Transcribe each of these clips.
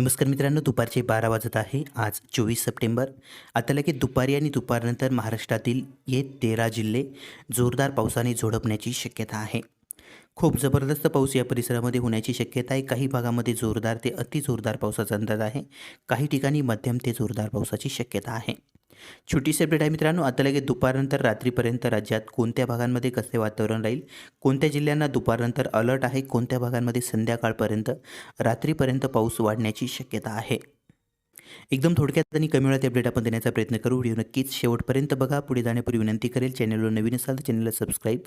नमस्कार मित्रांनो दुपारचे बारा वाजत आहे. आज चोवीस सप्टेंबर. आता लगेच दुपारी आणि दुपारनंतर महाराष्ट्रातील ये तेरा जिल्हे जोरदार पावसाने झोडपण्याची शक्यता आहे. खूप जबरदस्त पाऊस या परिसरामध्ये होण्याची शक्यता आहे. काही भागामध्ये जोरदार ते अति जोरदार पावसाचा अंदाज आहे. काही ठिकाणी मध्यम ते जोरदार पावसाची शक्यता आहे. छोटीशी अपडेट आहे मित्रांनो. आता लगेच दुपारनंतर रात्रीपर्यंत राज्यात कोणत्या भागांमध्ये कसे वातावरण राहील? कोणत्या जिल्ह्यांना दुपारनंतर अलर्ट आहे? कोणत्या भागांमध्ये संध्याकाळपर्यंत रात्रीपर्यंत पाऊस वाढण्याची शक्यता आहे? एकदम थोडक्यात आणि कमी वेळात अपडेट आपण देण्याचा प्रयत्न करू. व्हिडिओ नक्कीच शेवटपर्यंत बघा. पुढे जाण्यापूर्वी विनंती करेल चॅनलवर नवीन असाल तर चॅनलला सबस्क्राईब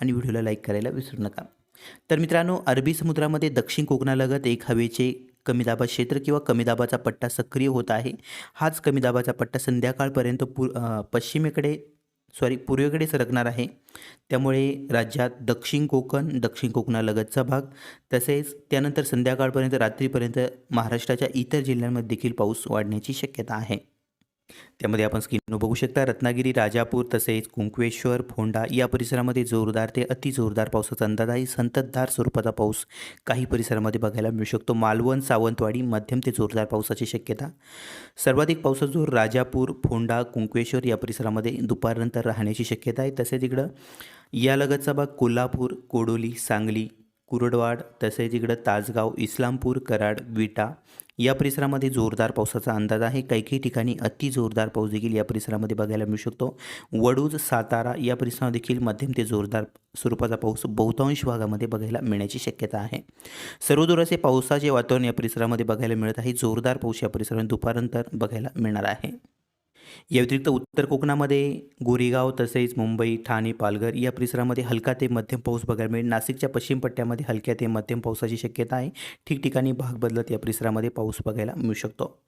आणि व्हिडिओला लाईक करायला विसरू नका. तर मित्रांनो अरबी समुद्रामध्ये दक्षिण कोकणालगत एक हवेचे कमी दाबा क्षेत्र किंवा कमी दाबाचा पट्टा सक्रिय होत आहे. हाच कमी दाबाचा पट्टा संध्याकाळपर्यंत पू पश्चिमेकडे सॉरी पूर्वेकडे सरकणार आहे. त्यामुळे राज्यात दक्षिण कोकण दक्षिण कोकणालगतचा भाग तसेच त्यानंतर संध्याकाळपर्यंत रात्रीपर्यंत महाराष्ट्राच्या इतर जिल्ह्यांमध्ये देखील पाऊस वाढण्याची शक्यता आहे. त्यामध्ये आपण स्क्रीनवर बघू शकता रत्नागिरी राजापूर तसेच कुंकवेश्वर फोंडा या परिसरामध्ये जोरदार ते अति जोरदार पावसाचा अंदाज आहे. संततधार स्वरूपाचा पाऊस काही परिसरामध्ये बघायला मिळू शकतो. मालवण सावंतवाडी मध्यम ते जोरदार पावसाची शक्यता. सर्वाधिक पावसाचा जोर राजापूर फोंडा कुंकवेश्वर या परिसरामध्ये दुपारनंतर राहण्याची शक्यता आहे. तसेच इकडं यालगतचा भाग कोल्हापूर कोडोली सांगली कुरडवाड तसेच इकडं तासगाव इस्लामपूर कराड विटा या परिसरामध्ये जोरदार पावसाचा अंदाज आहे. काही काही ठिकाणी अति जोरदार पाऊस देखील या परिसरामध्ये बघायला मिळू शकतो. वडूज सातारा या परिसरात देखील मध्यम ते जोरदार स्वरूपाचा पाऊस बहुतांश भागामध्ये बघायला मिळण्याची शक्यता आहे. सर्वदूर असे पावसाचे वातावरण या परिसरामध्ये बघायला मिळत आहे. जोरदार पाऊस या परिसरामध्ये दुपारनंतर बघायला मिळणार आहे. या व्यतिरिक्त उत्तर कोकणामध्ये गोरेगाव तसेच मुंबई ठाणे पालघर या परिसरामध्ये हलका ते मध्यम पाऊस बघायला मिळेल. नाशिकच्या पश्चिम पट्ट्यामध्ये हलक्या ते मध्यम पावसाची शक्यता आहे. ठिकठिकाणी भाग बदलत या परिसरामध्ये पाऊस बघायला मिळू शकतो.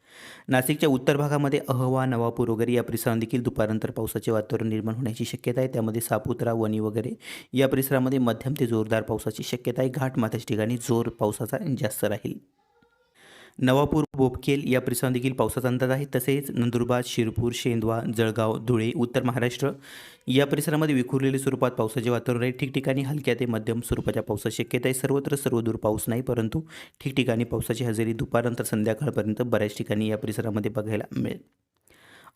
नाशिकच्या उत्तर भागामध्ये अहवा नवापूर वगैरे या परिसरात देखील दुपारनंतर पावसाचे वातावरण निर्माण होण्याची शक्यता आहे. त्यामध्ये सापुत्रा वणी वगैरे या परिसरामध्ये मध्यम ते जोरदार पावसाची शक्यता आहे. घाटमाथ्याच्या ठिकाणी जोर पावसाचा जास्त राहील. नवापूर बोपकेल या परिसरात देखील पावसाचा अंदाज आहे. तसेच नंदुरबार शिरपूर शेंदवा जळगाव धुळे उत्तर महाराष्ट्र या परिसरामध्ये विखुरलेले स्वरूपात पावसाचे वातावरण आहे. ठिकठिकाणी हलक्या ते मध्यम स्वरूपाच्या पावसाची शक्यता आहे. सर्वत्र सर्वदूर पाऊस नाही परंतु ठिकठिकाणी पावसाची हजेरी दुपारनंतर संध्याकाळपर्यंत बऱ्याच ठिकाणी या परिसरामध्ये बघायला मिळेल.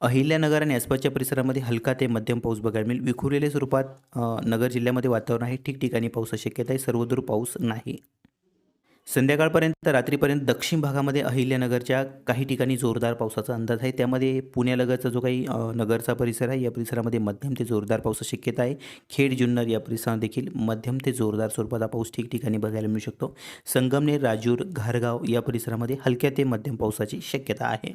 अहिल्यानगर आणि आसपासच्या परिसरामध्ये हलका ते मध्यम पाऊस बघायला मिळेल. विखुरलेल्या स्वरूपात नगर जिल्ह्यामध्ये वातावरण आहे. ठिकठिकाणी पावसाची शक्यता आहे. सर्वदूर पाऊस नाही. संध्याकाळपर्यंत रात्रीपर्यंत दक्षिण भागामध्ये अहिल्यानगरच्या काही ठिकाणी जोरदार पावसाचा अंदाज आहे. त्यामध्ये पुण्यालगतचा जो काही नगरचा परिसर आहे या परिसरामध्ये मध्यम ते जोरदार पावसाची शक्यता आहे. खेड जुन्नर या परिसरात देखील मध्यम ते जोरदार स्वरूपाचा पाऊस ठिकठिकाणी बघायला मिळू शकतो. संगमनेर राजूर घारगाव या परिसरामध्ये हलक्या ते मध्यम पावसाची शक्यता आहे.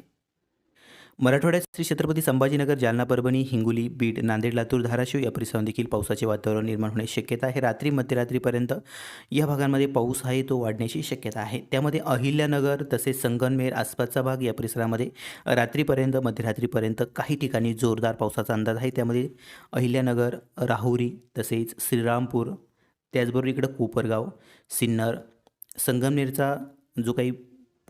मराठवाड्यात श्री छत्रपती संभाजीनगर जालना परभणी हिंगोली बीड नांदेड लातूर धाराशिव या परिसरात देखील पावसाचे वातावरण निर्माण होण्याची शक्यता आहे. रात्री मध्यरात्रीपर्यंत या भागांमध्ये पाऊस आहे तो वाढण्याची शक्यता आहे. त्यामध्ये अहिल्यानगर तसेच संगनमेर आसपासचा भाग या परिसरामध्ये रात्रीपर्यंत मध्यरात्रीपर्यंत काही ठिकाणी जोरदार पावसाचा अंदाज आहे. त्यामध्ये अहिल्यानगर राहुरी तसेच श्रीरामपूर त्याचबरोबर इकडं कोपरगाव सिन्नर संगमनेरचा जो काही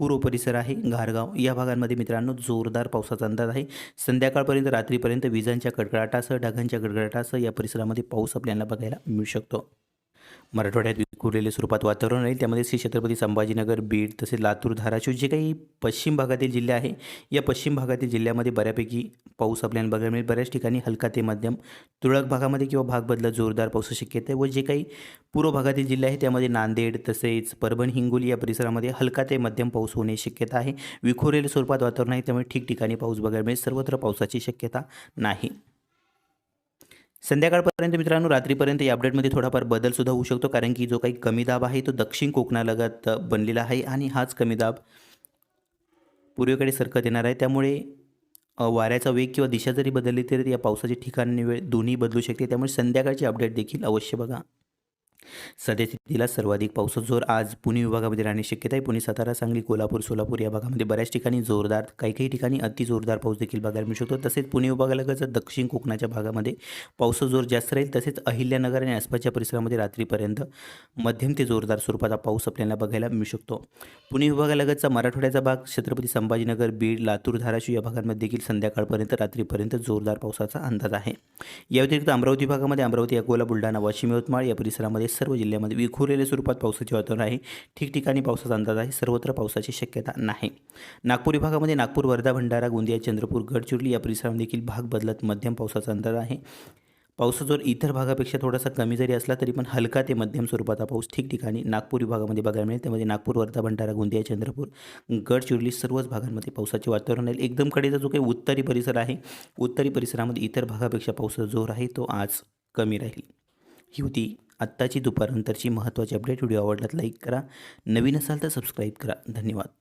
पूर्व परिसर आहे घारगाव. या भागांमध्ये मित्रांनो जोरदार पावसाचा अंदाज आहे. संध्याकाळपर्यंत रात्रीपर्यंत विजांच्या कडकडाटासह ढगांच्या कडकडाटासह या परिसरामध्ये पाऊस आपल्याला बघायला मिळू शकतो. मराठवाड्यात विखुरलेले स्वरूपात वातावरण राहील. त्यामध्ये श्री छत्रपती संभाजीनगर बीड तसेच लातूर धाराशिव जे काही पश्चिम भागातील जिल्हे आहे या पश्चिम भागातील जिल्ह्यामध्ये बऱ्यापैकी पाऊस आपल्याला बघायला मिळेल. बऱ्याच ठिकाणी हलका ते मध्यम तुरळक भागामध्ये किंवा भाग बदलत जोरदार पावसाची शक्यता आहे व जे काही पूर्व भागातील जिल्हे आहे त्यामध्ये नांदेड तसेच परभणी हिंगोली या परिसरामध्ये हलका ते मध्यम पाऊस होण्याची शक्यता आहे. विखुरलेले स्वरूपात वातावरण आहे त्यामुळे ठिकठिकाणी पाऊस बघायला मिळेल. सर्वत्र पावसाची शक्यता नाही. संध्याकाळपर्यंत मित्रांनो रात्रीपर्यंत या अपडेटमध्ये थोडाफार बदलसुद्धा होऊ शकतो कारण की जो काही कमी दाब आहे तो दक्षिण कोकणालगत बनलेला आहे आणि हाच कमी दाब पूर्वेकडे सरकत येणार आहे. त्यामुळे वाऱ्याचा वेग किंवा दिशा जरी बदलली तरी या पावसाचे ठिकाण वेळ दोन्ही बदलू शकते. त्यामुळे संध्याकाळची अपडेट देखील अवश्य बघा. सद्यस्थितीला सर्वाधिक पावसाचा जोर आज पुणे विभागामध्ये राहण्याची शक्यता आहे. पुणे सातारा सांगली कोल्हापूर सोलापूर या भागामध्ये बऱ्याच ठिकाणी जोरदार काही काही ठिकाणी अति जोरदार पाऊस देखील बघायला मिळू शकतो. तसेच पुणे विभागालगतच दक्षिण कोकणाच्या भागामध्ये पावसाचा जोर जास्त राहील. तसेच अहिल्यानगर आणि आसपासच्या परिसरामध्ये रात्रीपर्यंत मध्यम ते जोरदार स्वरूपाचा पाऊस आपल्याला बघायला मिळू शकतो. पुणे विभागालगतचा मराठवाड्याचा भाग छत्रपती संभाजीनगर बीड लातूर धाराशिव या भागांमध्ये देखील संध्याकाळपर्यंत रात्रीपर्यंत जोरदार पावसाचा अंदाज आहे. या व्यतिरिक्त अमरावती भागामध्ये अमरावती अकोला बुलढाणा वाशिम यवतमाळ या परिसरामध्ये सर्व जिल्ह्यामध्ये विखुरलेल्या स्वरूपात पावसाचे वातावरण आहे. ठिकठिकाणी पावसाचा अंदाज आहे. सर्वत्र पावसाची शक्यता नाही. नागपूर विभागामध्ये नागपूर वर्धा भंडारा गोंदिया चंद्रपूर गडचिरोली या परिसरामध्ये देखील भाग बदलत मध्यम पावसाचा अंदाज आहे. पाऊस जर इतर भागापेक्षा थोडासा कमी जरी असला तरी पण हलका ते मध्यम स्वरूपाचा पाऊस ठिकठिकाणी नागपूर विभागामध्ये बघायला मिळेल. त्यामध्ये नागपूर वर्धा भंडारा गोंदिया चंद्रपूर गडचिरोली सर्वच भागांमध्ये पावसाचे वातावरण राहील एकदम कडेचा जो काही उत्तरी परिसर आहे उत्तरी परिसरामध्ये इतर भागापेक्षा पावसाचा जोर आहे तो आज कमी राहील. ही होती आत्ताची दुपारनंतरची महत्त्वाची अपडेट व्हिडिओ आवडलात लाईक करा. नवीन असाल तर सबस्क्राईब करा. धन्यवाद.